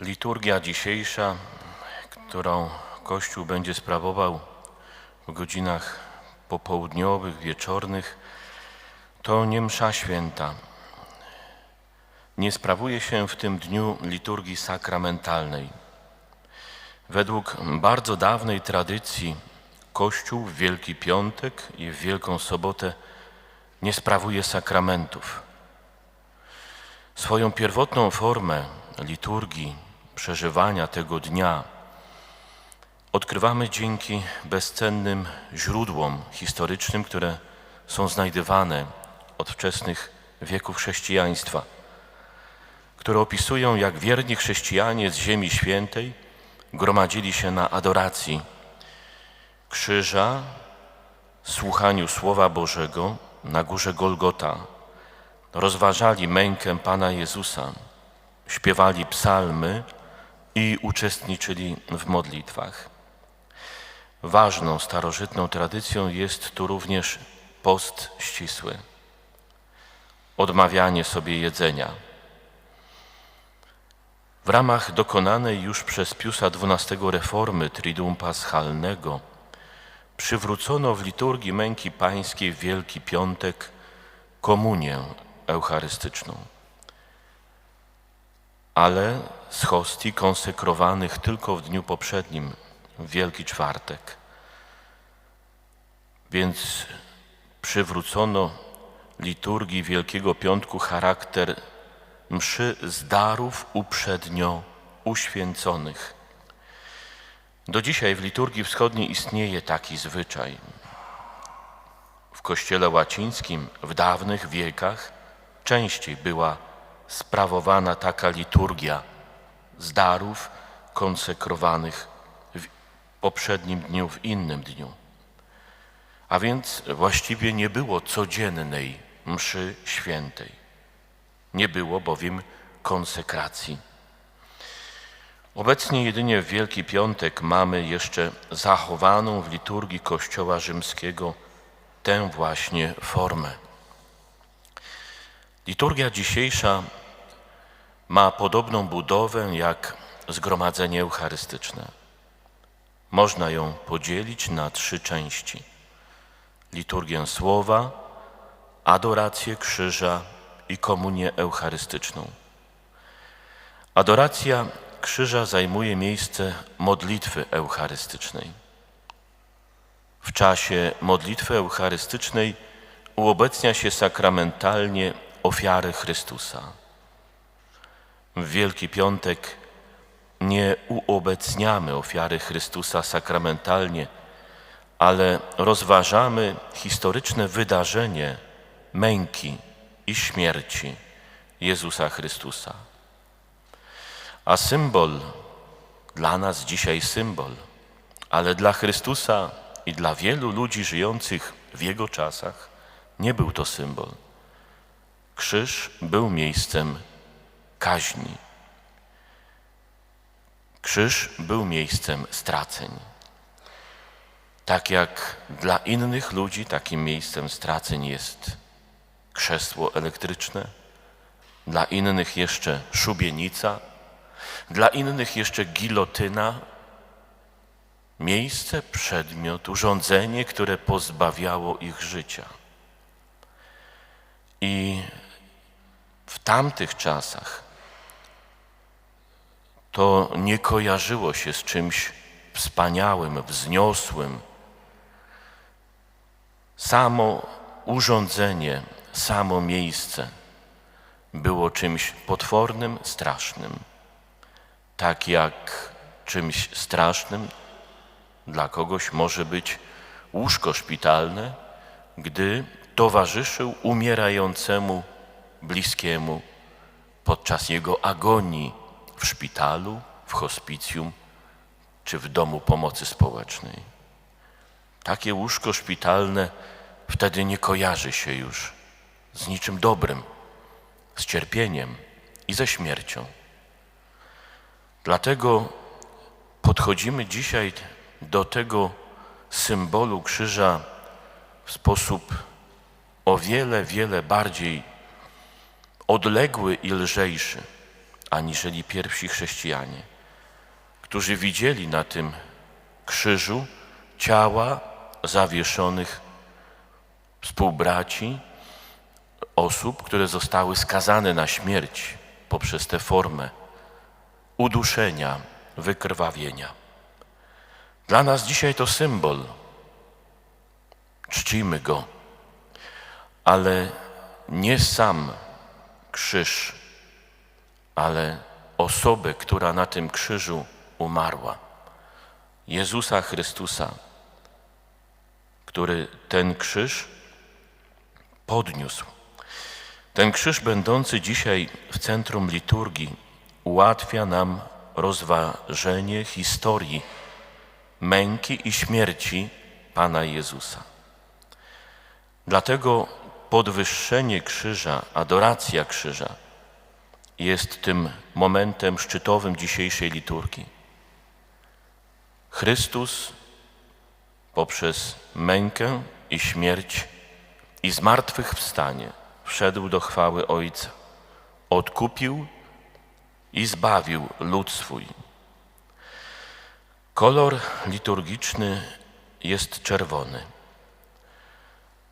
Liturgia dzisiejsza, którą Kościół będzie sprawował w godzinach popołudniowych, wieczornych, to nie msza święta. Nie sprawuje się w tym dniu liturgii sakramentalnej. Według bardzo dawnej tradycji Kościół w Wielki Piątek i w Wielką Sobotę nie sprawuje sakramentów. Swoją pierwotną formę liturgii, przeżywania tego dnia odkrywamy dzięki bezcennym źródłom historycznym, które są znajdywane od wczesnych wieków chrześcijaństwa, które opisują, jak wierni chrześcijanie z Ziemi Świętej gromadzili się na adoracji krzyża, słuchaniu Słowa Bożego na górze Golgota, rozważali mękę Pana Jezusa, śpiewali psalmy i uczestniczyli w modlitwach. Ważną starożytną tradycją jest tu również post ścisły, odmawianie sobie jedzenia. W ramach dokonanej już przez Piusa XII reformy Triduum Paschalnego przywrócono w liturgii męki pańskiej w Wielki Piątek komunię eucharystyczną, ale z hostii konsekrowanych tylko w dniu poprzednim, w Wielki Czwartek. Więc przywrócono liturgii Wielkiego Piątku charakter mszy z darów uprzednio uświęconych. Do dzisiaj w liturgii wschodniej istnieje taki zwyczaj. W kościele łacińskim w dawnych wiekach częściej była sprawowana taka liturgia z darów konsekrowanych w poprzednim dniu, w innym dniu. A więc właściwie nie było codziennej mszy świętej. Nie było bowiem konsekracji. Obecnie jedynie w Wielki Piątek mamy jeszcze zachowaną w liturgii Kościoła Rzymskiego tę właśnie formę. Liturgia dzisiejsza ma podobną budowę jak zgromadzenie eucharystyczne. Można ją podzielić na trzy części: liturgię słowa, adorację krzyża i komunię eucharystyczną. Adoracja krzyża zajmuje miejsce modlitwy eucharystycznej. W czasie modlitwy eucharystycznej uobecnia się sakramentalnie ofiary Chrystusa. W Wielki Piątek nie uobecniamy ofiary Chrystusa sakramentalnie, ale rozważamy historyczne wydarzenie męki i śmierci Jezusa Chrystusa. A symbol, dla nas dzisiaj symbol, ale dla Chrystusa i dla wielu ludzi żyjących w Jego czasach nie był to symbol. Krzyż był miejscem kaźni. Krzyż był miejscem straceń. Tak jak dla innych ludzi takim miejscem straceń jest krzesło elektryczne, dla innych jeszcze szubienica, dla innych jeszcze gilotyna, miejsce, przedmiot, urządzenie, które pozbawiało ich życia. I w tamtych czasach to nie kojarzyło się z czymś wspaniałym, wzniosłym. Samo urządzenie, samo miejsce było czymś potwornym, strasznym. Tak jak czymś strasznym dla kogoś może być łóżko szpitalne, gdy towarzyszył umierającemu bliskiemu podczas jego agonii w szpitalu, w hospicjum czy w domu pomocy społecznej. Takie łóżko szpitalne wtedy nie kojarzy się już z niczym dobrym, z cierpieniem i ze śmiercią. Dlatego podchodzimy dzisiaj do tego symbolu krzyża w sposób o wiele, wiele bardziej odległy i lżejszy, aniżeli pierwsi chrześcijanie, którzy widzieli na tym krzyżu ciała zawieszonych współbraci, osób, które zostały skazane na śmierć poprzez tę formę uduszenia, wykrwawienia. Dla nas dzisiaj to symbol. Czcimy go, ale nie sam krzyż, ale osobę, która na tym krzyżu umarła. Jezusa Chrystusa, który ten krzyż podniósł. Ten krzyż, będący dzisiaj w centrum liturgii, ułatwia nam rozważenie historii męki i śmierci Pana Jezusa. Dlatego podwyższenie krzyża, adoracja krzyża jest tym momentem szczytowym dzisiejszej liturgii. Chrystus poprzez mękę i śmierć i zmartwychwstanie wszedł do chwały Ojca, odkupił i zbawił lud swój. Kolor liturgiczny jest czerwony.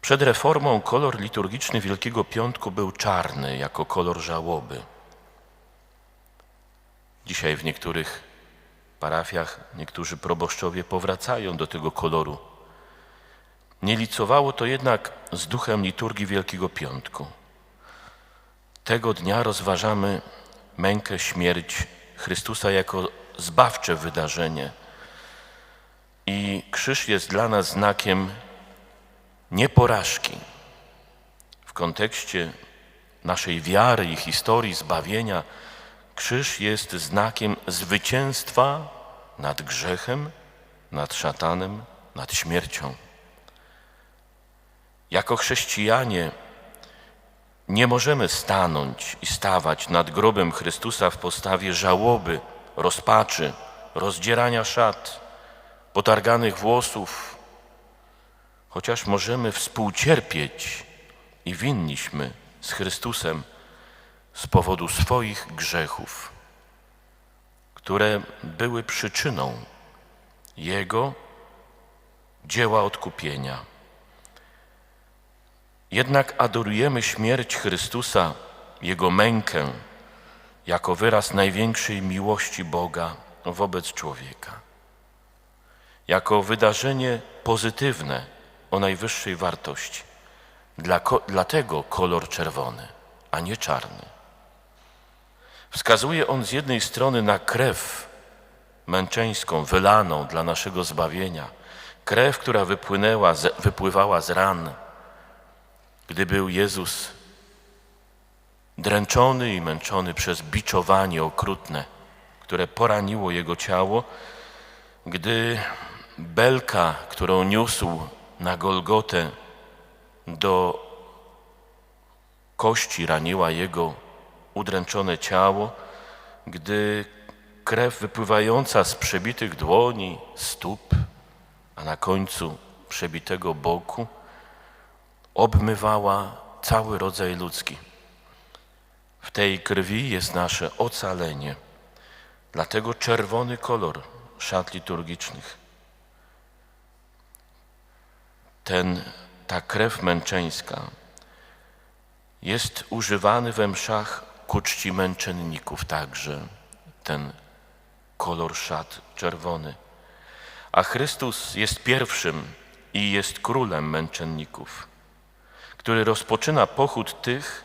Przed reformą kolor liturgiczny Wielkiego Piątku był czarny jako kolor żałoby. Dzisiaj w niektórych parafiach niektórzy proboszczowie powracają do tego koloru. Nie licowało to jednak z duchem liturgii Wielkiego Piątku. Tego dnia rozważamy mękę, śmierć Chrystusa jako zbawcze wydarzenie. I krzyż jest dla nas znakiem nie porażki. W kontekście naszej wiary i historii zbawienia, krzyż jest znakiem zwycięstwa nad grzechem, nad szatanem, nad śmiercią. Jako chrześcijanie nie możemy stanąć i stawać nad grobem Chrystusa w postawie żałoby, rozpaczy, rozdzierania szat, potarganych włosów, chociaż możemy współcierpieć i winniśmy z Chrystusem z powodu swoich grzechów, które były przyczyną Jego dzieła odkupienia. Jednak adorujemy śmierć Chrystusa, Jego mękę, jako wyraz największej miłości Boga wobec człowieka. Jako wydarzenie pozytywne o najwyższej wartości. Dla, dlatego kolor czerwony, a nie czarny. Wskazuje on z jednej strony na krew męczeńską, wylaną dla naszego zbawienia, krew, która wypłynęła, wypływała z ran, gdy był Jezus dręczony i męczony przez biczowanie okrutne, które poraniło jego ciało, gdy belka, którą niósł na Golgotę do kości raniła jego udręczone ciało, gdy krew wypływająca z przebitych dłoni, stóp, a na końcu przebitego boku obmywała cały rodzaj ludzki. W tej krwi jest nasze ocalenie. Dlatego czerwony kolor szat liturgicznych. Ten, ta krew męczeńska jest używany we mszach ku czci męczenników także, ten kolor szat czerwony. A Chrystus jest pierwszym i jest królem męczenników który rozpoczyna pochód tych,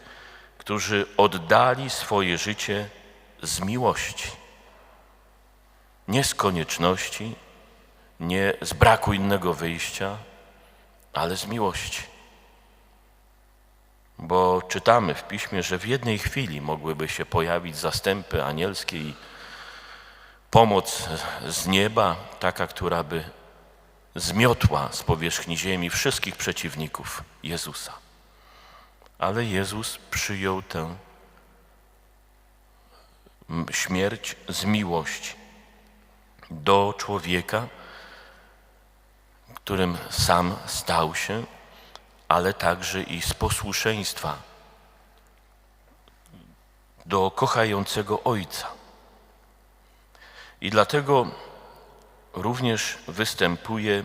którzy oddali swoje życie z miłości. Nie z konieczności, nie z braku innego wyjścia, ale z miłości. Bo czytamy w piśmie, że w jednej chwili mogłyby się pojawić zastępy anielskie i pomoc z nieba, taka, która by zmiotła z powierzchni ziemi wszystkich przeciwników Jezusa. Ale Jezus przyjął tę śmierć z miłości do człowieka, którym sam stał się, ale także i z posłuszeństwa do kochającego Ojca. I dlatego również występuje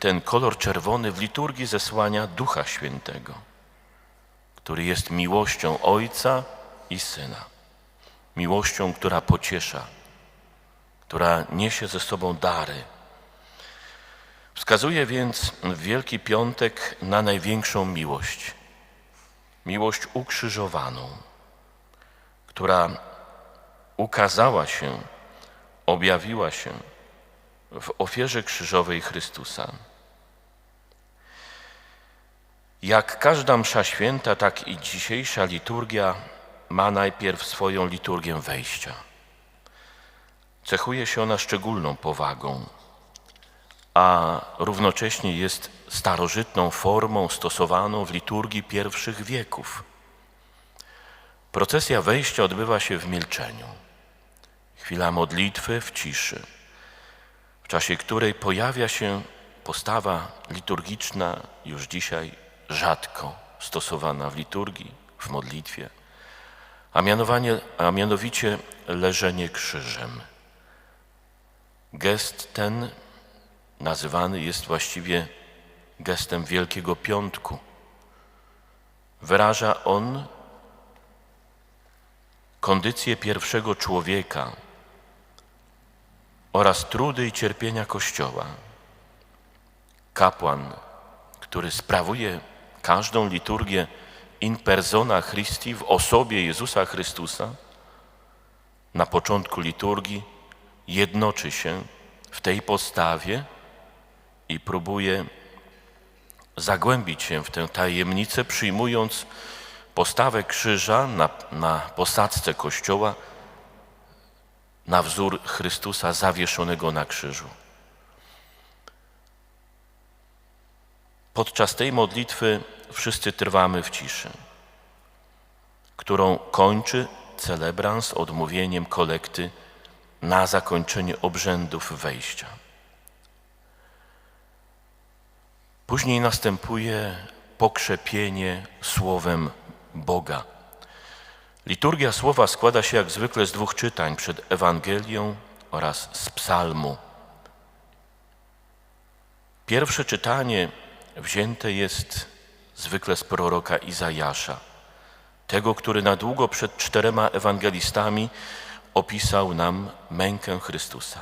ten kolor czerwony w liturgii zesłania Ducha Świętego, który jest miłością Ojca i Syna. Miłością, która pociesza, która niesie ze sobą dary. Wskazuje więc Wielki Piątek na największą miłość. Miłość ukrzyżowaną, która ukazała się, objawiła się w ofierze krzyżowej Chrystusa. Jak każda msza święta, tak i dzisiejsza liturgia ma najpierw swoją liturgię wejścia. Cechuje się ona szczególną powagą, a równocześnie jest starożytną formą stosowaną w liturgii pierwszych wieków. Procesja wejścia odbywa się w milczeniu. Chwila modlitwy w ciszy, w czasie której pojawia się postawa liturgiczna, już dzisiaj rzadko stosowana w liturgii, w modlitwie, a, a mianowicie leżenie krzyżem. Gest ten nazywany jest właściwie gestem Wielkiego Piątku. Wyraża on kondycję pierwszego człowieka oraz trudy i cierpienia Kościoła. Kapłan, który sprawuje każdą liturgię in persona Christi w osobie Jezusa Chrystusa, na początku liturgii jednoczy się w tej postawie i próbuje zagłębić się w tę tajemnicę, przyjmując postawę krzyża na, na posadzce Kościoła na wzór Chrystusa zawieszonego na krzyżu. Podczas tej modlitwy wszyscy trwamy w ciszy, którą kończy celebrans odmówieniem kolekty na zakończenie obrzędów wejścia. Później następuje pokrzepienie słowem Boga. Liturgia słowa składa się jak zwykle z dwóch czytań przed Ewangelią oraz z psalmu. Pierwsze czytanie wzięte jest zwykle z proroka Izajasza, tego, który na długo przed czterema ewangelistami opisał nam mękę Chrystusa.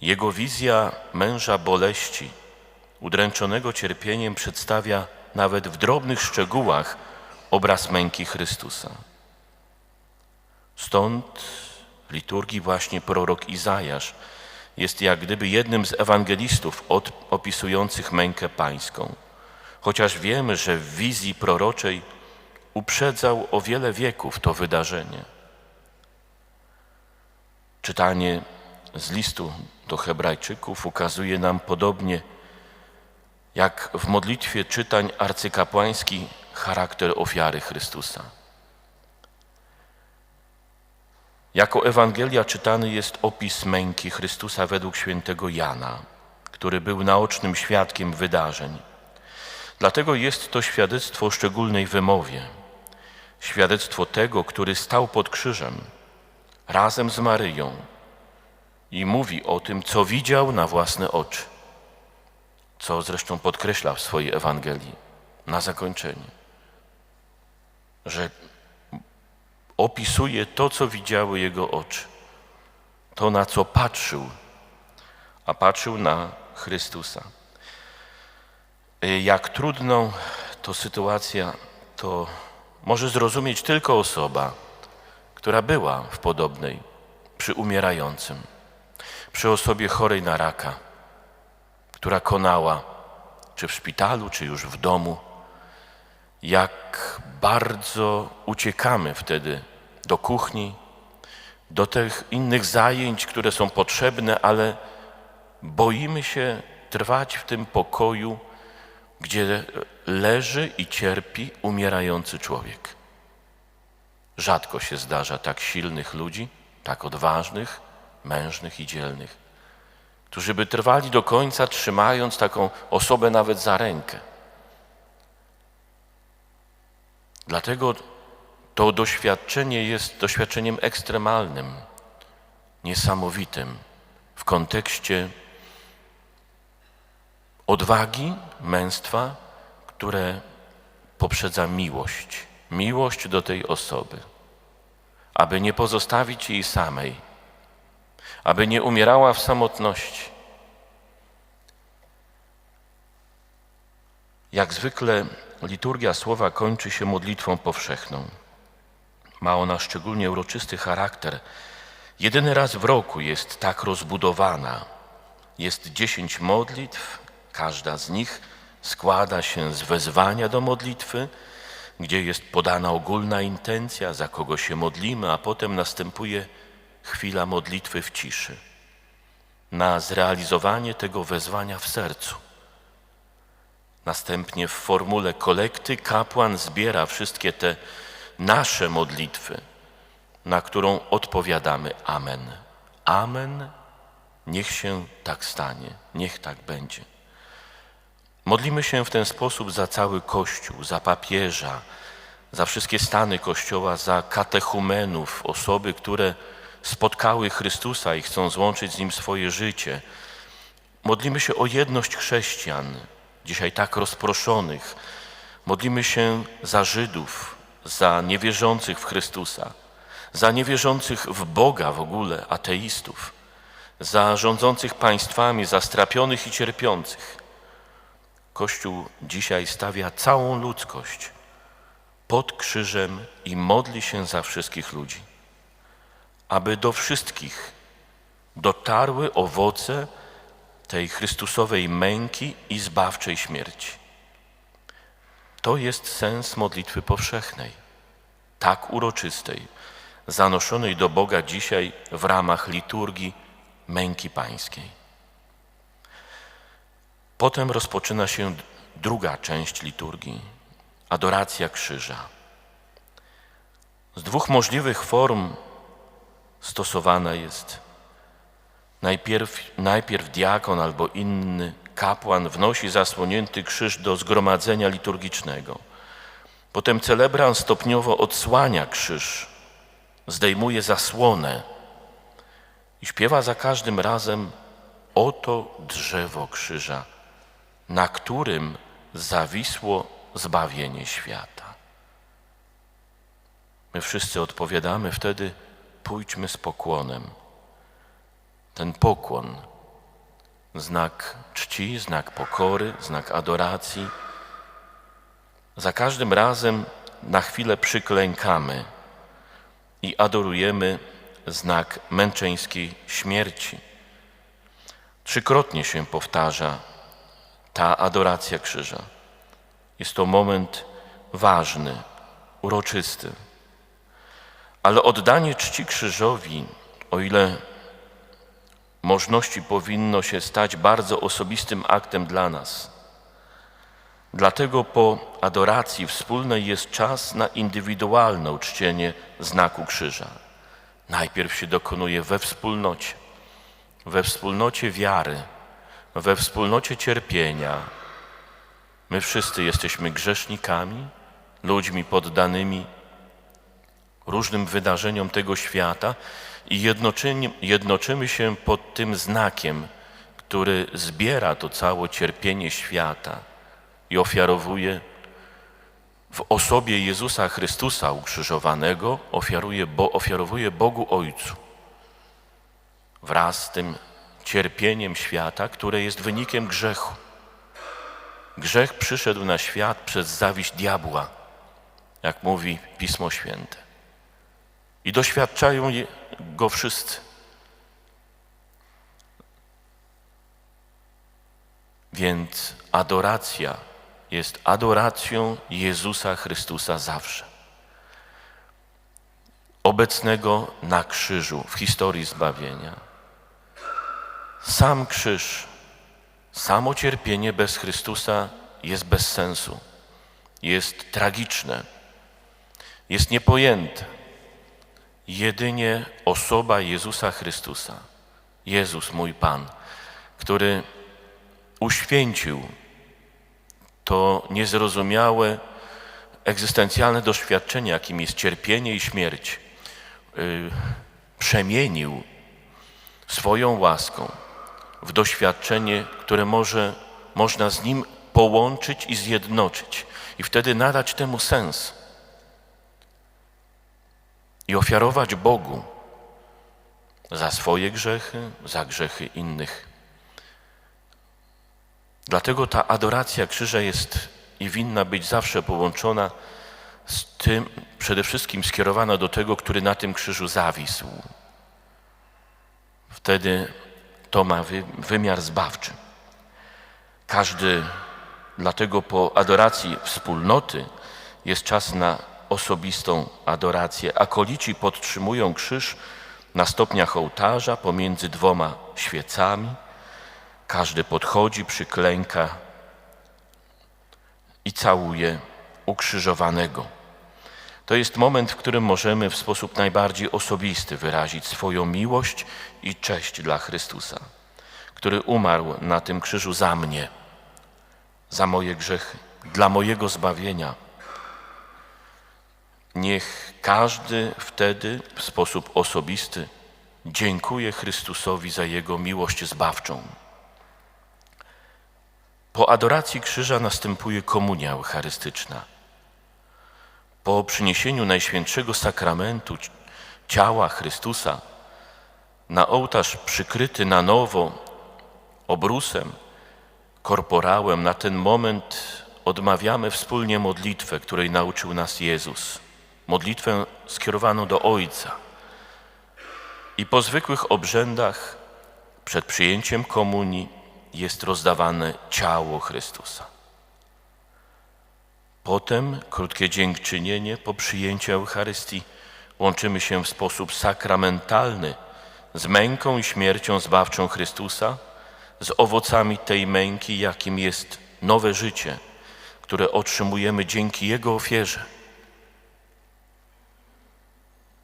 Jego wizja męża boleści, udręczonego cierpieniem, przedstawia nawet w drobnych szczegółach obraz męki Chrystusa. Stąd w liturgii właśnie prorok Izajasz jest jak gdyby jednym z ewangelistów od, opisujących mękę pańską. Chociaż wiemy, że w wizji proroczej uprzedzał o wiele wieków to wydarzenie. Czytanie z listu do Hebrajczyków ukazuje nam podobnie jak w modlitwie czytań arcykapłański charakter ofiary Chrystusa. Jako Ewangelia czytany jest opis męki Chrystusa według świętego Jana, który był naocznym świadkiem wydarzeń. Dlatego jest to świadectwo o szczególnej wymowie, świadectwo tego, który stał pod krzyżem razem z Maryją i mówi o tym, co widział na własne oczy, co zresztą podkreśla w swojej Ewangelii na zakończenie, że opisuje to, co widziały jego oczy, to, na co patrzył, a patrzył na Chrystusa. Jak trudną to sytuacja, to może zrozumieć tylko osoba, która była w podobnej, przy umierającym, przy osobie chorej na raka, która konała, czy w szpitalu, czy już w domu, jak bardzo uciekamy wtedy do kuchni, do tych innych zajęć, które są potrzebne, ale boimy się trwać w tym pokoju, gdzie leży i cierpi umierający człowiek. Rzadko się zdarza tak silnych ludzi, tak odważnych, mężnych i dzielnych, którzy by trwali do końca, trzymając taką osobę nawet za rękę. Dlatego to doświadczenie jest doświadczeniem ekstremalnym, niesamowitym w kontekście odwagi, męstwa, które poprzedza miłość. Miłość do tej osoby, aby nie pozostawić jej samej, aby nie umierała w samotności. Jak zwykle liturgia słowa kończy się modlitwą powszechną. Ma ona szczególnie uroczysty charakter. Jedyny raz w roku jest tak rozbudowana. Jest dziesięć modlitw, każda z nich składa się z wezwania do modlitwy, gdzie jest podana ogólna intencja, za kogo się modlimy, a potem następuje chwila modlitwy w ciszy na zrealizowanie tego wezwania w sercu. Następnie w formule kolekty kapłan zbiera wszystkie te nasze modlitwy, na którą odpowiadamy Amen. Amen, niech się tak stanie, niech tak będzie. Modlimy się w ten sposób za cały Kościół, za papieża, za wszystkie stany Kościoła, za katechumenów, osoby, które spotkały Chrystusa i chcą złączyć z Nim swoje życie. Modlimy się o jedność chrześcijan, dzisiaj tak rozproszonych. Modlimy się za Żydów, za niewierzących w Chrystusa, za niewierzących w Boga w ogóle, ateistów, za rządzących państwami, za strapionych i cierpiących. Kościół dzisiaj stawia całą ludzkość pod krzyżem i modli się za wszystkich ludzi, aby do wszystkich dotarły owoce tej Chrystusowej męki i zbawczej śmierci. To jest sens modlitwy powszechnej, tak uroczystej, zanoszonej do Boga dzisiaj w ramach liturgii męki pańskiej. Potem rozpoczyna się druga część liturgii adoracja krzyża. Z dwóch możliwych form stosowana jest najpierw, najpierw diakon albo inny kapłan wnosi zasłonięty krzyż do zgromadzenia liturgicznego. Potem celebrant stopniowo odsłania krzyż, zdejmuje zasłonę i śpiewa za każdym razem Oto drzewo krzyża, na którym zawisło zbawienie świata. My wszyscy odpowiadamy wtedy: pójdźmy z pokłonem. Ten pokłon znak czci, znak pokory, znak adoracji. Za każdym razem na chwilę przyklękamy i adorujemy znak męczeńskiej śmierci. Trzykrotnie się powtarza ta adoracja krzyża. Jest to moment ważny, uroczysty. Ale oddanie czci krzyżowi, o ile możności powinno się stać bardzo osobistym aktem dla nas. Dlatego po adoracji wspólnej jest czas na indywidualne uczczenie znaku krzyża. Najpierw się dokonuje we wspólnocie, we wspólnocie wiary, we wspólnocie cierpienia. My wszyscy jesteśmy grzesznikami, ludźmi poddanymi różnym wydarzeniom tego świata i jednoczymy, się pod tym znakiem, który zbiera to całe cierpienie świata i ofiarowuje w osobie Jezusa Chrystusa ukrzyżowanego, ofiaruje, bo, ofiarowuje Bogu Ojcu wraz z tym cierpieniem świata, które jest wynikiem grzechu. Grzech przyszedł na świat przez zawiść diabła, jak mówi Pismo Święte. I doświadczają go wszyscy. Więc adoracja jest adoracją Jezusa Chrystusa zawsze. Obecnego na krzyżu w historii zbawienia. Sam krzyż, samo cierpienie bez Chrystusa jest bez sensu, jest tragiczne, jest niepojęte. Jedynie osoba Jezusa Chrystusa, Jezus mój Pan, który uświęcił to niezrozumiałe egzystencjalne doświadczenie, jakim jest cierpienie i śmierć, y, przemienił swoją łaską w doświadczenie, które może, można z nim połączyć i zjednoczyć, i wtedy nadać temu sens i ofiarować Bogu za swoje grzechy, za grzechy innych. Dlatego ta adoracja krzyża jest i winna być zawsze połączona z tym, przede wszystkim skierowana do tego, który na tym krzyżu zawisł. Wtedy to ma wy, wymiar zbawczy. Każdy, dlatego po adoracji wspólnoty jest czas na osobistą adorację. Akolici podtrzymują krzyż na stopniach ołtarza pomiędzy dwoma świecami. Każdy podchodzi, przyklęka i całuje ukrzyżowanego. To jest moment, w którym możemy w sposób najbardziej osobisty wyrazić swoją miłość i cześć dla Chrystusa, który umarł na tym krzyżu za mnie, za moje grzechy, dla mojego zbawienia. Niech każdy wtedy w sposób osobisty dziękuje Chrystusowi za Jego miłość zbawczą. Po adoracji krzyża następuje komunia eucharystyczna. Po przyniesieniu Najświętszego Sakramentu ciała Chrystusa na ołtarz przykryty na nowo obrusem, korporałem, na ten moment odmawiamy wspólnie modlitwę, której nauczył nas Jezus. Modlitwę skierowaną do Ojca. I po zwykłych obrzędach przed przyjęciem komunii jest rozdawane ciało Chrystusa. Potem krótkie dziękczynienie po przyjęciu Eucharystii łączymy się w sposób sakramentalny z męką i śmiercią zbawczą Chrystusa, z owocami tej męki, jakim jest nowe życie, które otrzymujemy dzięki Jego ofierze.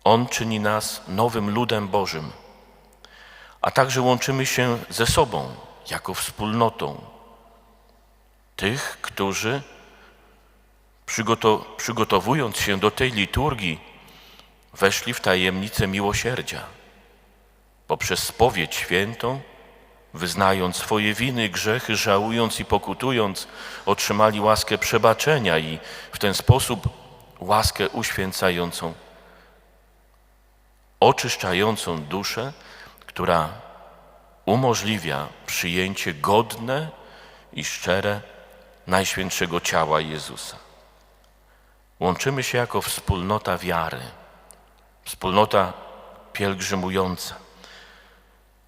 On czyni nas nowym ludem Bożym, a także łączymy się ze sobą jako wspólnotą tych, którzy przygotowując się do tej liturgii, weszli w tajemnicę miłosierdzia. Poprzez spowiedź świętą, wyznając swoje winy, grzechy, żałując i pokutując, otrzymali łaskę przebaczenia i w ten sposób łaskę uświęcającą, oczyszczającą duszę, która umożliwia przyjęcie godne i szczere Najświętszego ciała Jezusa. Łączymy się jako wspólnota wiary, wspólnota pielgrzymująca,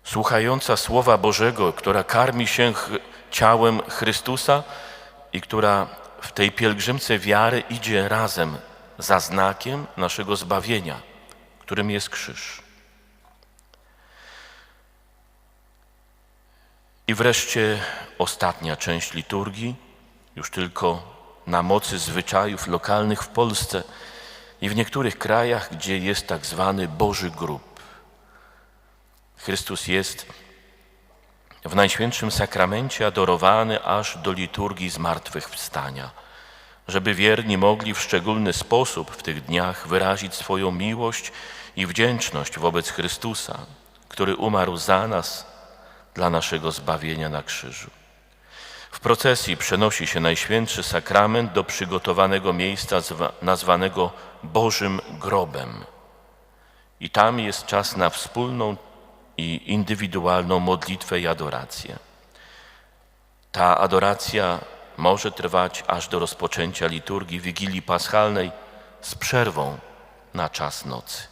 słuchająca Słowa Bożego, która karmi się ciałem Chrystusa i która w tej pielgrzymce wiary idzie razem za znakiem naszego zbawienia, którym jest krzyż. I wreszcie ostatnia część liturgii, już tylko na mocy zwyczajów lokalnych w Polsce i w niektórych krajach, gdzie jest tak zwany Boży Grób. Chrystus jest w Najświętszym Sakramencie adorowany aż do liturgii zmartwychwstania, żeby wierni mogli w szczególny sposób w tych dniach wyrazić swoją miłość i wdzięczność wobec Chrystusa, który umarł za nas dla naszego zbawienia na krzyżu. W procesji przenosi się Najświętszy Sakrament do przygotowanego miejsca nazwanego Bożym Grobem. I tam jest czas na wspólną i indywidualną modlitwę i adorację. Ta adoracja może trwać aż do rozpoczęcia liturgii Wigilii Paschalnej z przerwą na czas nocy.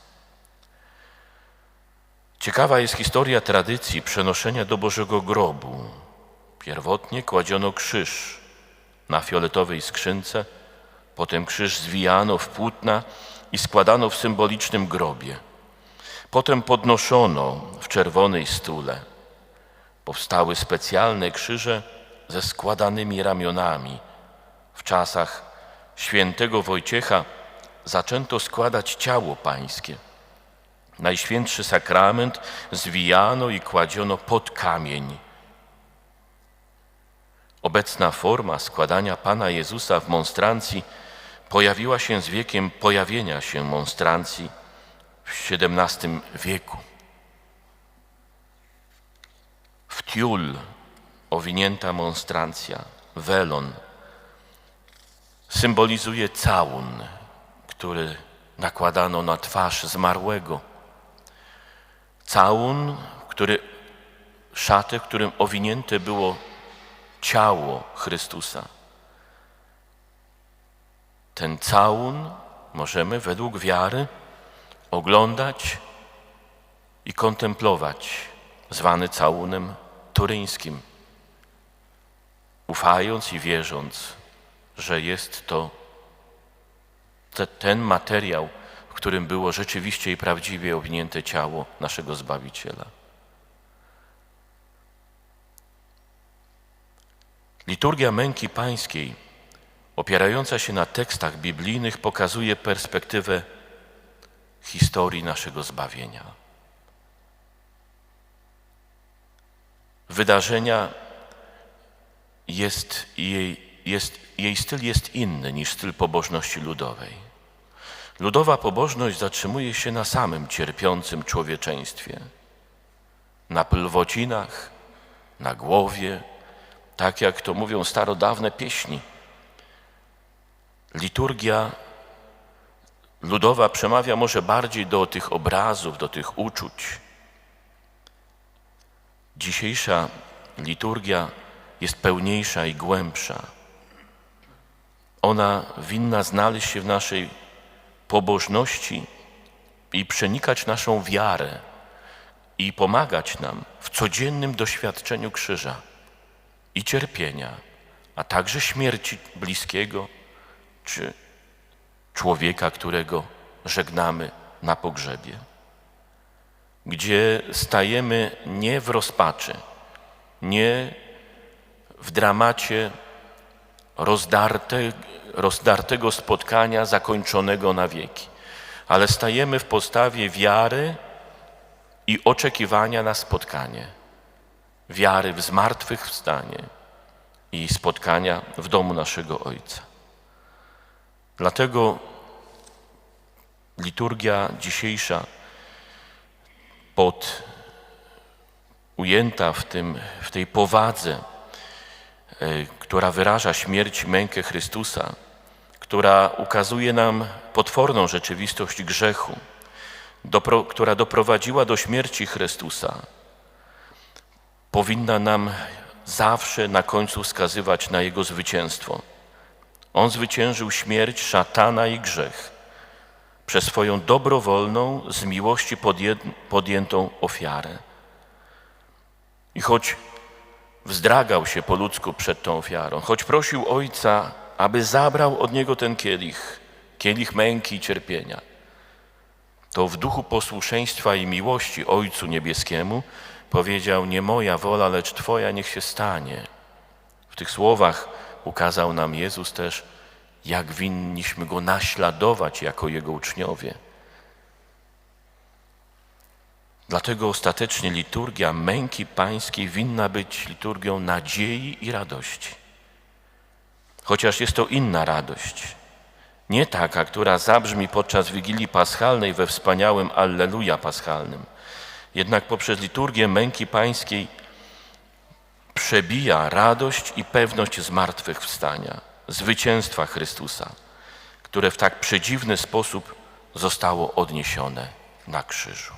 Ciekawa jest historia tradycji przenoszenia do Bożego Grobu Pierwotnie kładziono krzyż na fioletowej skrzynce, potem krzyż zwijano w płótna i składano w symbolicznym grobie. Potem podnoszono w czerwonej stule. Powstały specjalne krzyże ze składanymi ramionami. W czasach świętego Wojciecha zaczęto składać ciało pańskie. Najświętszy sakrament zwijano i kładziono pod kamień Obecna forma składania Pana Jezusa w monstrancji pojawiła się z wiekiem pojawienia się monstrancji w XVII wieku. W tiul owinięta monstrancja, welon, symbolizuje całun, który nakładano na twarz zmarłego. Całun, który, szatę, którym owinięte było ciało Chrystusa. Ten całun możemy według wiary oglądać i kontemplować, zwany całunem turyńskim, ufając i wierząc, że jest to te, ten materiał, w którym było rzeczywiście i prawdziwie owinięte ciało naszego Zbawiciela. Liturgia męki pańskiej, opierająca się na tekstach biblijnych, pokazuje perspektywę historii naszego zbawienia. Wydarzenia jest jej, jest, jej styl jest inny niż styl pobożności ludowej. Ludowa pobożność zatrzymuje się na samym cierpiącym człowieczeństwie, na plwocinach, na głowie, tak jak to mówią starodawne pieśni. Liturgia ludowa przemawia może bardziej do tych obrazów, do tych uczuć. Dzisiejsza liturgia jest pełniejsza i głębsza. Ona winna znaleźć się w naszej pobożności i przenikać naszą wiarę i pomagać nam w codziennym doświadczeniu krzyża i cierpienia, a także śmierci bliskiego czy człowieka, którego żegnamy na pogrzebie, gdzie stajemy nie w rozpaczy, nie w dramacie rozdarte, rozdartego spotkania zakończonego na wieki, ale stajemy w postawie wiary i oczekiwania na spotkanie. Wiary w zmartwychwstanie i spotkania w domu naszego Ojca. Dlatego liturgia dzisiejsza pod ujęta w, tym, w tej powadze, która wyraża śmierć, mękę Chrystusa, która ukazuje nam potworną rzeczywistość grzechu, dopro, która doprowadziła do śmierci Chrystusa, powinna nam zawsze na końcu wskazywać na Jego zwycięstwo. On zwyciężył śmierć, szatana i grzech przez swoją dobrowolną, z miłości podjętą ofiarę. I choć wzdragał się po ludzku przed tą ofiarą, choć prosił Ojca, aby zabrał od niego ten kielich, kielich męki i cierpienia, to w duchu posłuszeństwa i miłości Ojcu Niebieskiemu powiedział: Nie moja wola, lecz Twoja niech się stanie. W tych słowach ukazał nam Jezus też, jak winniśmy Go naśladować jako Jego uczniowie. Dlatego ostatecznie liturgia męki pańskiej winna być liturgią nadziei i radości. Chociaż jest to inna radość, nie taka, która zabrzmi podczas Wigilii Paschalnej we wspaniałym Alleluja Paschalnym. Jednak poprzez liturgię męki pańskiej przebija radość i pewność zmartwychwstania, zwycięstwa Chrystusa, które w tak przedziwny sposób zostało odniesione na krzyżu.